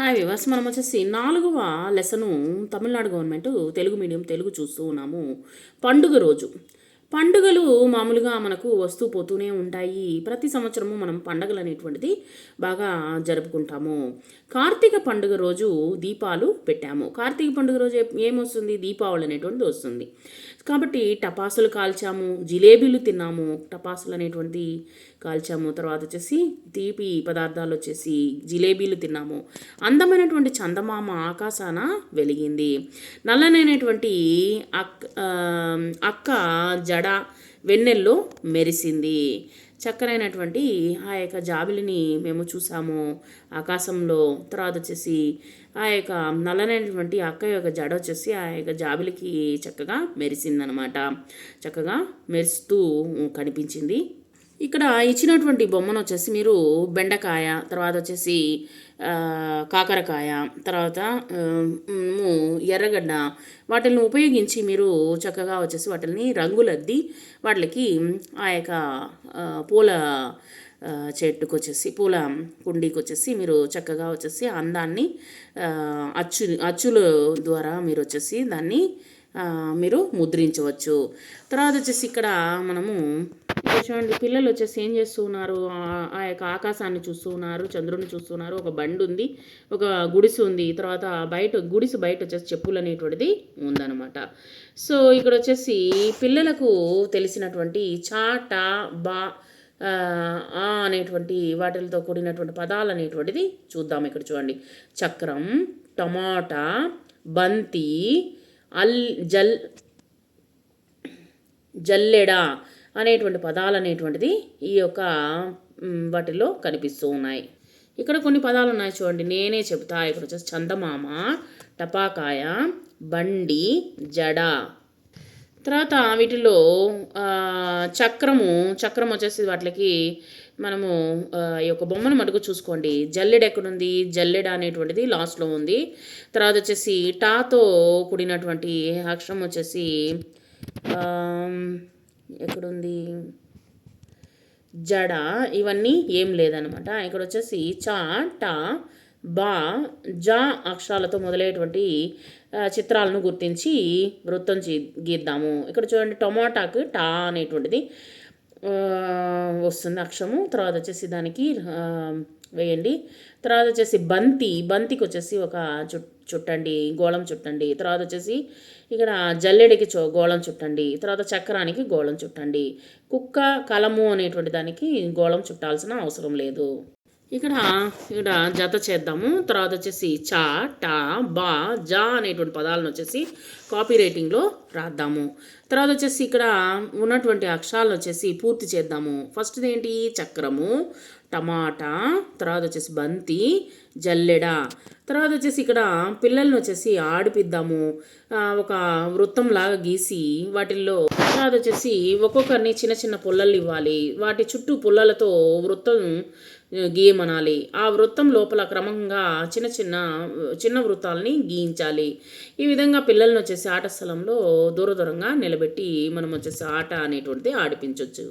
Hi viewers మనం వచ్చేసి నాలుగవ lesson Tamil Nadu government Telugu medium Telugu చూస్తూ ఉన్నాము. పండుగ రోజు. పండుగలు మామూలుగా మనకు వస్తూ పోతూనే ఉంటాయి. ప్రతి సంవత్సరము మనం పండుగలు అనేటువంటిది బాగా జరుపుకుంటాము. కార్తీక పండుగ రోజు దీపాలు పెట్టాము. కార్తీక పండుగ రోజు ఏమొస్తుంది? దీపావళి అనేటువంటిది వస్తుంది. కాబట్టి టపాసులు కాల్చాము జిలేబీలు తిన్నాము. టపాసులు అనేటువంటిది కాల్చాము. తర్వాత వచ్చేసి తీపి పదార్థాలు వచ్చేసి జిలేబీలు తిన్నాము. అందమైనటువంటి చందమామ ఆకాశాన వెలిగింది. నల్లనైనటువంటి అక్ అక్క జడ వెన్నెల్లో మెరిసింది. చక్కనైనటువంటి ఆ యొక్క జాబిలిని మేము చూసాము. ఆకాశంలో తర్వాత వచ్చేసి ఆ యొక్క నల్లనైనటువంటి అక్క యొక్క జడ వచ్చేసి ఆ యొక్క జాబిలికి చక్కగా మెరిసిందనమాట. చక్కగా మెరుస్తూ కనిపించింది. ఇక్కడ ఇచ్చినటువంటి బొమ్మను వచ్చేసి మీరు బెండకాయ తర్వాత వచ్చేసి కాకరకాయ తర్వాత ఎర్రగడ్డ వాటిని ఉపయోగించి మీరు చక్కగా వచ్చేసి వాటిని రంగులద్ది వాటికి ఆ యొక్క పూల చెట్టుకు వచ్చేసి పూల కుండీకి వచ్చేసి మీరు చక్కగా వచ్చేసి అందాన్ని అచ్చు అచ్చుల ద్వారా మీరు వచ్చేసి దాన్ని మీరు ముద్రించవచ్చు. తర్వాత వచ్చేసి ఇక్కడ మనము ఇక్కడ చూడండి పిల్లలు వచ్చేసి ఏం చేస్తున్నారు? ఆ- యొక్క ఆకాశాన్ని చూస్తున్నారు చంద్రుని చూస్తున్నారు ఒక బండి ఉంది ఒక గుడిసె ఉంది తర్వాత బయట గుడిసు బయట వచ్చేసి చెప్పులు అనేటువంటిది ఉందన్నమాట. సో ఇక్కడ వచ్చేసి పిల్లలకు తెలిసినటువంటి చాట బా ఆ, ఆ అనేటువంటి వాటిలతో కూడినటువంటి పదాలు అనేటువంటిది చూద్దాం ఇక్కడ చూడండి. చక్రం టమాటా బంతి అల్ జల్ జల్లెడ అనేటువంటి పదాలు అనేటువంటిది ఈ యొక్క వాటిలో కనిపిస్తూ ఉన్నాయి. ఇక్కడ కొన్ని పదాలు ఉన్నాయి చూడండి. నేనే చెబుతా. ఇక్కడ వచ్చేసి చందమామ టపాకాయ బండి జడ. తర్వాత వీటిలో చక్రము చక్రం వచ్చేసి వాటికి మనము ఈ యొక్క బొమ్మను మటుకు చూసుకోండి. జల్లెడ ఎక్కడుంది? జల్లెడ అనేటువంటిది లాస్ట్లో ఉంది. తర్వాత వచ్చేసి టాతో కూడినటువంటి అక్షరం వచ్చేసి ఎక్కడుంది? జడ ఇవన్నీ ఏం లేదనమాట ఇక్కడ వచ్చేసి చా టా బా జా అక్షరాలతో మొదలయ్యేటువంటి చిత్రాలను గుర్తించి వృత్తం చీ- గీద్దాము. ఇక్కడ చూడండి టొమాటాకు టా అనేటువంటిది వస్తుంది అక్షరము. తర్వాత వచ్చేసి దానికి వేయండి. తర్వాత వచ్చేసి బంతి. బంతికి వచ్చేసి ఒక చుట్టూ చుట్టండి గోళం చుట్టండి. తర్వాత వచ్చేసి ఇక్కడ జల్లెడికి చో గోళం చుట్టండి. తర్వాత చక్రానికి గోళం చుట్టండి. కుక్క కలము అనేటువంటి దానికి గోళం చుట్టాల్సిన అవసరం లేదు. ఇక్కడ ఇక్కడ జత చేద్దాము. తర్వాత వచ్చేసి చ టా బా జా అనేటువంటి పదాలను వచ్చేసి కాపీ రైటింగ్లో రాద్దాము. తర్వాత వచ్చేసి ఇక్కడ ఉన్నటువంటి అక్షరాలను వచ్చేసి పూర్తి చేద్దాము. ఫస్ట్ ఏంటి? చక్రము టమాటా తర్వాత వచ్చేసి బంతి జల్లెడ. తర్వాత వచ్చేసి ఇక్కడ పిల్లల్ని వచ్చేసి ఆడిపిద్దాము. ఒక వృత్తం లాగా గీసి వాటిల్లో తర్వాత వచ్చేసి ఒక్కొక్కరిని చిన్న చిన్న పుల్లలు ఇవ్వాలి. వాటి చుట్టూ పుల్లలతో వృత్తం గీయమనాలి. ఆ వృత్తం లోపల క్రమంగా చిన్న చిన్న చిన్న వృత్తాలని గీయించాలి. ఈ విధంగా పిల్లల్ని వచ్చేసి వచ్చేసి ఆట స్థలంలో దూర దూరంగా నిలబెట్టి మనం వచ్చేసి ఆట అనేటువంటిది ఆడిపించవచ్చు